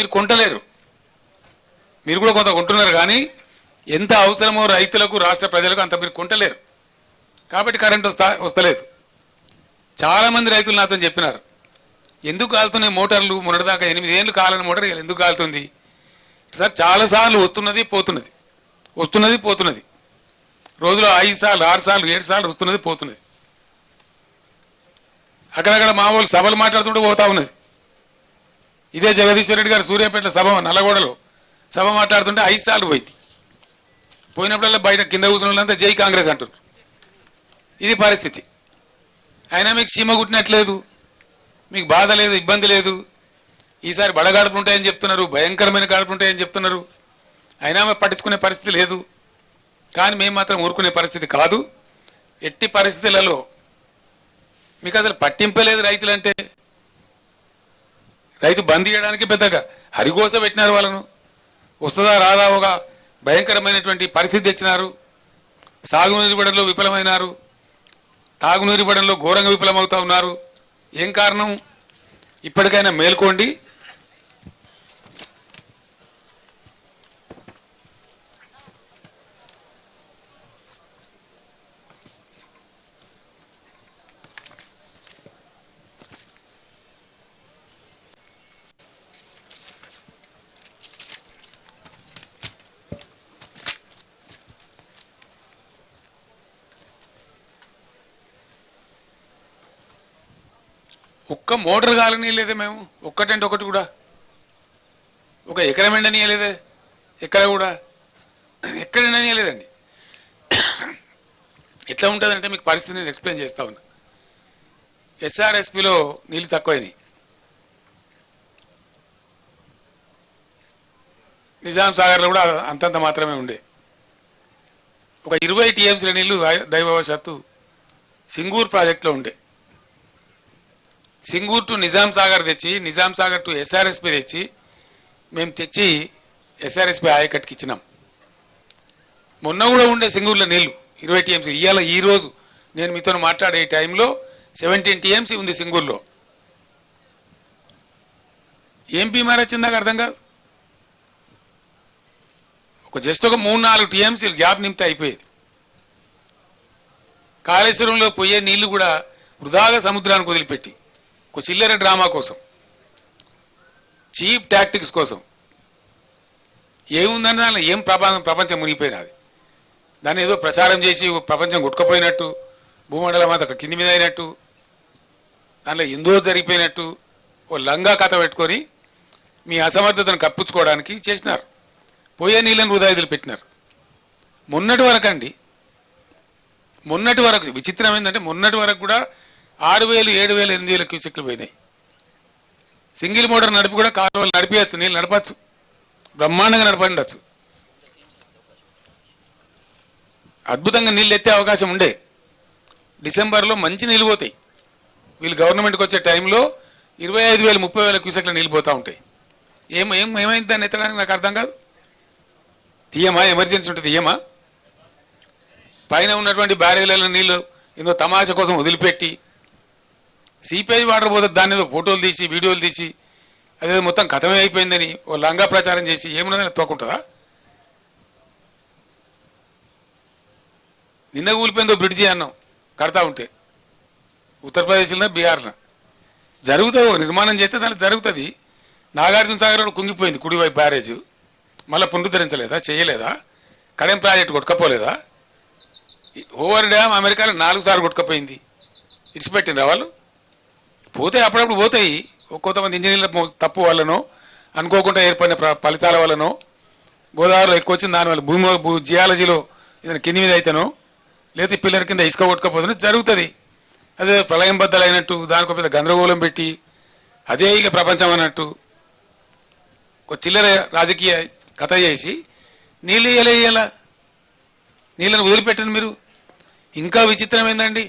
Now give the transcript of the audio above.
మీరు కొంటలేరు. మీరు కూడా కొంత కొంటున్నారు కానీ ఎంత అవసరమో రైతులకు రాష్ట్ర ప్రజలకు అంత మీరు కొంటలేరు. కాబట్టి కరెంట్ వస్తా వస్తలేదు. చాలా మంది రైతులు నాతో చెప్పినారు. ఎందుకు కాలుతున్నాయి మోటార్లు? మొన్నటిదాకా ఎనిమిది ఏళ్ళు కాలని మోటార్ ఎందుకు కాలుతుంది? సార్ చాలాసార్లు వస్తున్నది పోతున్నది. వస్తున్నది పోతున్నది. రోజులో ఐదు సార్లు ఆరు సార్లు ఏడు సార్లు వస్తున్నది పోతున్నది. అక్కడక్కడ మా వాళ్ళు సభలు మాట్లాడుతుంటే పోతా ఉన్నది. ఇదే జగదీశ్వర రెడ్డి గారు సూర్యాపేట సభ నల్లగూడలో. సభ మాట్లాడుతుంటే ఐదు సార్లు పోయింది. పోయినప్పుడల్లా బయట కింద కూర్చున్న వాళ్ళంతా జై కాంగ్రెస్ అంటారు ఇది పరిస్థితి. అయినా మీకు సీమ కుట్టినట్లేదు. మీకు బాధ లేదు ఇబ్బంది లేదు. ఈసారి బడగాడుపు ఉంటాయని చెప్తున్నారు భయంకరమైన గాడుపు ఉంటాయని చెప్తున్నారు. అయినా మేము పట్టించుకునే పరిస్థితి లేదు. కానీ మేము మాత్రం ఊరుకునే పరిస్థితి కాదు. ఎట్టి పరిస్థితులలో మీకు అసలు పట్టింపలేదు రైతులంటే. రైతు బంద్ చేయడానికి పెద్దగా హరిగోస పెట్టినారు వాళ్ళను. వస్తుందా రాదా ఒక భయంకరమైనటువంటి పరిస్థితి తెచ్చినారు. సాగునీరు పడంలో విఫలమైనారు. తాగునీరు పడంలో ఘోరంగా విఫలమవుతా ఉన్నారు. ఏం కారణం? ఇప్పటికైనా మేల్కోండి. ఒక్క మోటార్ కాలనీయలేదే మేము. ఒక్కటంటే ఒకటి కూడా. ఒక ఎకరం ఎండనీయలేదే ఎక్కడ కూడా. ఎక్కడ ఎండనీయలేదండి ఎట్లా ఉంటుందంటే మీకు పరిస్థితి నేను ఎక్స్ప్లెయిన్ చేస్తా ఉన్నా. ఎస్ఆర్ఎస్పిలో నీళ్ళు తక్కువైనాయి. నిజాం సాగర్లో కూడా అంతంత మాత్రమే ఉండే. ఒక ఇరవై టీఎంసీల నీళ్ళు దైవవశాత్తు సింగూర్ ప్రాజెక్టులో ఉండే. సింగూర్ టు నిజాం సాగర్ తెచ్చి నిజాం సాగర్ టు ఎస్ఆర్ఎస్పి తెచ్చి మేము తెచ్చి ఎస్ఆర్ఎస్పి ఆయకట్టుకి ఇచ్చినాం. మొన్న కూడా ఉండే సింగూర్లో నీళ్ళు ఇరవై టీఎంసీ. ఇవాళ ఈ రోజు నేను మీతో మాట్లాడే టైంలో సెవెంటీన్ టీఎంసీ ఉంది సింగూర్లో. ఏం బీమార్ వచ్చింది నాకు అర్థం కాదు. ఒక జస్ట్ ఒక మూడు నాలుగు టీఎంసీలు గ్యాప్ నింపితే అయిపోయేది. కాళేశ్వరంలో పోయే నీళ్ళు కూడా వృధాగా సముద్రానికి వదిలిపెట్టి. చిల్లర డ్రామా కోసం. చీప్ టాక్టిక్స్ కోసం. ఏముందని దానిలో ఏం ప్రపంచం ప్రపంచం మునిగిపోయినది. దాన్ని ఏదో ప్రచారం చేసి ఓ ప్రపంచం కొట్టుకుపోయినట్టు భూమండలం అంత కింది మీద అయినట్టు దానిలో ఎందో జరిగిపోయినట్టు ఓ లంగా కథ పెట్టుకొని మీ అసమర్థతను కప్పించుకోవడానికి చేసినారు. పోయే నీళ్ళని వృధాయిదులు పెట్టినారు. మొన్నటి వరకు అండి మొన్నటి వరకు విచిత్రం ఏంటంటే మొన్నటి వరకు కూడా ఆరు వేలు ఏడు వేలు ఎనిమిది వేల క్యూసెక్లు పోయినాయి. సింగిల్ మోటార్ నడిపి కూడా కాలువలు నడిపేయచ్చు నీళ్ళు నడపచ్చు. బ్రహ్మాండంగా నడపండొచ్చు. అద్భుతంగా నీళ్ళు ఎత్తే అవకాశం ఉండే. డిసెంబర్లో మంచి నీళ్ళు పోతాయి. వీళ్ళు గవర్నమెంట్కి వచ్చే టైంలో ఇరవై ఐదు వేలు ముప్పై వేల క్యూసెక్లు నీళ్ళు పోతూ ఉంటాయి. ఏం ఏం ఏమైంది దాన్ని ఎత్తడానికి నాకు అర్థం కాదు. తీయమా? ఎమర్జెన్సీ ఉంటుంది తీయమా? పైన ఉన్నటువంటి బ్యారేజ్లలో నీళ్ళు ఏదో తమాష కోసం వదిలిపెట్టి సిపిఐ వాటర్ పోతే దాని ఏదో ఫోటోలు తీసి వీడియోలు తీసి అదేదో మొత్తం కథమే అయిపోయిందని ఓ లంగా ప్రచారం చేసి ఏమున్నదని తోకుంటుందా? నిన్న కూలిపోయిందో బ్రిడ్జి అన్నాం కడతా ఉంటే. ఉత్తరప్రదేశ్లో బీహార్లో జరుగుతుంది ఒక నిర్మాణం చేస్తే దానికి జరుగుతుంది. నాగార్జున సాగర్ కూడా కుంగిపోయింది కుడివైపు బ్యారేజ్. మళ్ళీ పునరుద్ధరించలేదా చేయలేదా? కడెం ప్రాజెక్ట్ కొట్టుకపోలేదా? ఓవర్ డ్యామ్ అమెరికాలో నాలుగు సార్లు కొట్టుకపోయింది. ఇడిచిపెట్టిండ్రా వాళ్ళు? పోతే అప్పుడప్పుడు పోతాయి. కొంతమంది ఇంజనీర్ల తప్పు వల్లనో అనుకోకుండా ఏర్పడిన ఫలితాల వల్లనో గోదావరిలో ఎక్కువ వచ్చిన దానివల్ల భూమి భూ జియాలజీలో ఏదైనా కింది మీద అయితేనో లేకపోతే పిల్లల కింద ఇసుక కొట్టుకపోతున్నా జరుగుతుంది. అదే ప్రళయం బద్దలైనట్టు దానికి పెద్ద గందరగోళం పెట్టి అదే ఇక ప్రపంచం అన్నట్టు ఒక చిల్లర రాజకీయ కథ చేసి నీళ్ళు ఇయ్యలే ఇయ్యాల నీళ్ళని వదిలిపెట్టండి మీరు. ఇంకా విచిత్రం ఏందండి